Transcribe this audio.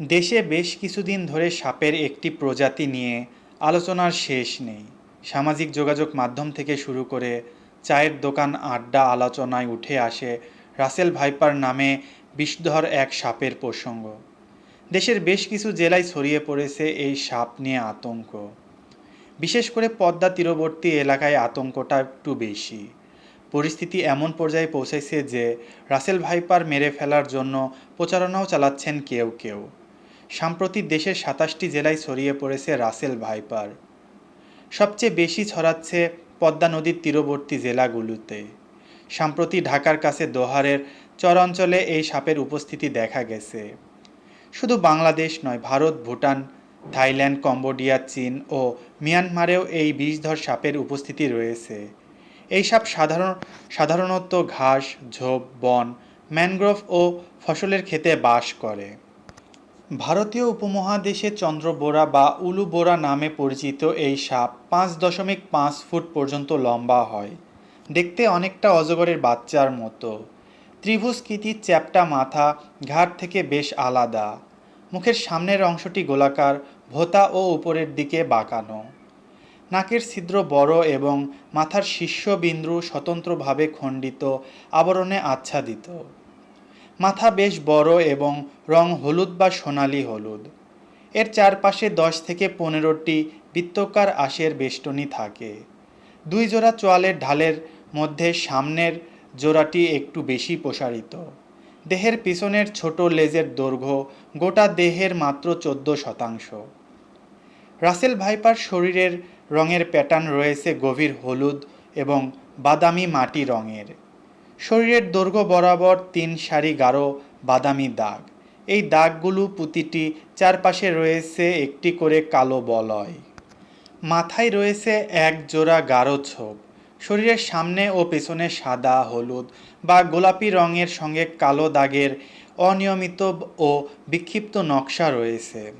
দেশে বেশ কিছুদিন ধরে সাপের একটি প্রজাতি নিয়ে আলোচনার শেষ নেই। সামাজিক যোগাযোগ মাধ্যম থেকে শুরু করে চায়ের দোকান, আড্ডা, আলোচনায় উঠে আসে রাসেল ভাইপার নামে বিষধর এক সাপের প্রসঙ্গ। দেশের বেশ কিছু জেলায় ছড়িয়ে পড়েছে এই সাপ নিয়ে আতঙ্ক। বিশেষ করে পদ্মা তীরবর্তী এলাকায় আতঙ্কটা একটু বেশি। পরিস্থিতি এমন পর্যায়ে পৌঁছেছে যে রাসেল ভাইপার মেরে ফেলার জন্য প্রচারণাও চালাচ্ছেন কেউ কেউ। সাম্প্রতিক দেশের সাতাশটি জেলায় ছড়িয়ে পড়েছে রাসেল ভাইপার। সবচেয়ে বেশি ছড়াচ্ছে পদ্মা নদীর তীরবর্তী জেলাগুলোতে। সাম্প্রতি ঢাকার কাছে দোহারের চরাঞ্চলে এই সাপের উপস্থিতি দেখা গেছে। শুধু বাংলাদেশ নয়, ভারত, ভুটান, থাইল্যান্ড, কম্বোডিয়া, চীন ও মিয়ানমারেও এই বিষধর সাপের উপস্থিতি রয়েছে। এই সাপ সাধারণ, সাধারণত ঘাস, ঝোপ, বন, ম্যানগ্রোভ ও ফসলের ক্ষেতে বাস করে। ভারতীয় উপমহাদেশে চন্দ্রবোরা বা উলুবোরা নামে পরিচিত এই সাপ পাঁচ দশমিক পাঁচ ফুট পর্যন্ত লম্বা হয়। দেখতে অনেকটা অজগরের বাচ্চার মতো। ত্রিভুজকৃতির চ্যাপ্টা মাথা, ঘাট থেকে বেশ আলাদা। মুখের সামনের অংশটি গোলাকার, ভোতা ও উপরের দিকে বাঁকানো। নাকের ছিদ্র বড় এবং মাথার শীর্ষবিন্দু স্বতন্ত্রভাবে খণ্ডিত, আবরণে আচ্ছাদিত। মাথা বেশ বড় এবং রং হলুদ বা সোনালি হলুদ। এর চারপাশে দশ থেকে পনেরোটি বৃত্তকার আঁশের বেষ্টনী থাকে। দুই জোড়া চোয়ালের ঢালের মধ্যে সামনের জোড়াটি একটু বেশি প্রসারিত। দেহের পিছনের ছোট লেজের দৈর্ঘ্য গোটা দেহের মাত্র চোদ্দ শতাংশ। রাসেল ভাইপার শরীরের রঙের প্যাটার্ন রয়েছে গভীর হলুদ এবং বাদামি মাটি রঙের। শরীরের দৈর্ঘ্য বরাবর তিন সারি গাঢ় বাদামি দাগ। এই দাগগুলো প্রতিটি চারপাশে রয়েছে একটি করে কালো বলয়। মাথায় রয়েছে এক জোড়া গাঢ় ছোপ। শরীরের সামনে ও পেছনে সাদা, হলুদ বা গোলাপি রঙের সঙ্গে কালো দাগের অনিয়মিত ও বিক্ষিপ্ত নকশা রয়েছে।